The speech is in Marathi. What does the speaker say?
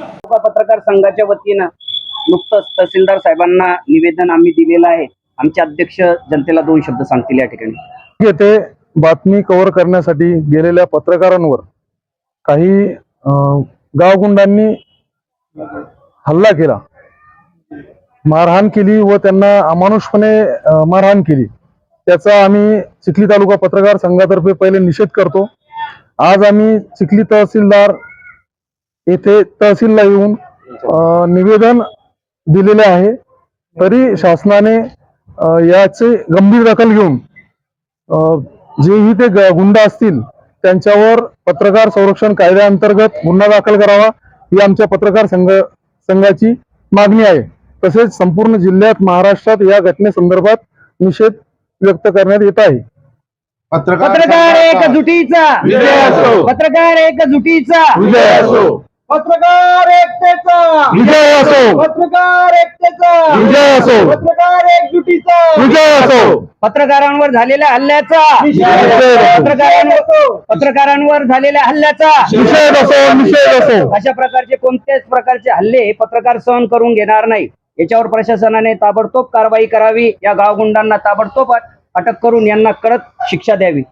तालुका पत्रकार संघाच्या वतीनं नुकतंच तहसीलदार साहेबांना निवेदन आम्ही दिलेलं आहे. आमचे अध्यक्ष जनतेला दोन शब्द सांगतील या ठिकाणी. येथे बातमी कव्हर करण्यासाठी गेलेल्या पत्रकारांवर काही अं, गावगुंडांनी हल्ला केला. मारहाण केली व त्यांना अमानुषपणे मारहाण केली. त्याचा आम्ही चिखली तालुका पत्रकार संघातर्फे पहिले निषेध करतो. आज आम्ही चिखली तहसीलदार येथे तहसीलला येऊन निवेदन दिलेले आहे. तरी शासनाने याचे गंभीर दखल घेऊन जेही ते गुंड असतील त्यांच्यावर पत्रकार संरक्षण कायद्याअंतर्गत गुन्हा दाखल करावा ही आमच्या पत्रकार संघ संघाची मागणी आहे. तसेच संपूर्ण जिल्ह्यात महाराष्ट्रात या घटनेसंदर्भात निषेध व्यक्त करण्यात येत आहे. पत्रकार एकजुटीचा! विजय असो. पत्रकार एकजुटीचा! विजय असो. पत्रकार एकतेचा. विजय असो. पत्रकार एकतेचा. विजय असो. पत्रकार एकजुटीचा. विजय असो. पत्रकारांवर झालेल्या हल्ल्याचा. पत्रकारांवर पत्रकारांवर झालेल्या हल्ल्याचा. निषेध असो. निषेध असो. अशा प्रकारचे कोणत्याच प्रकारचे हल्ले पत्रकार सहन करून घेणार नाही. याच्यावर प्रशासनाने ताबडतोब कारवाई करावी. या गावगुंडांना ताबडतोब अट- अटक करून यांना कडक शिक्षा द्यावी.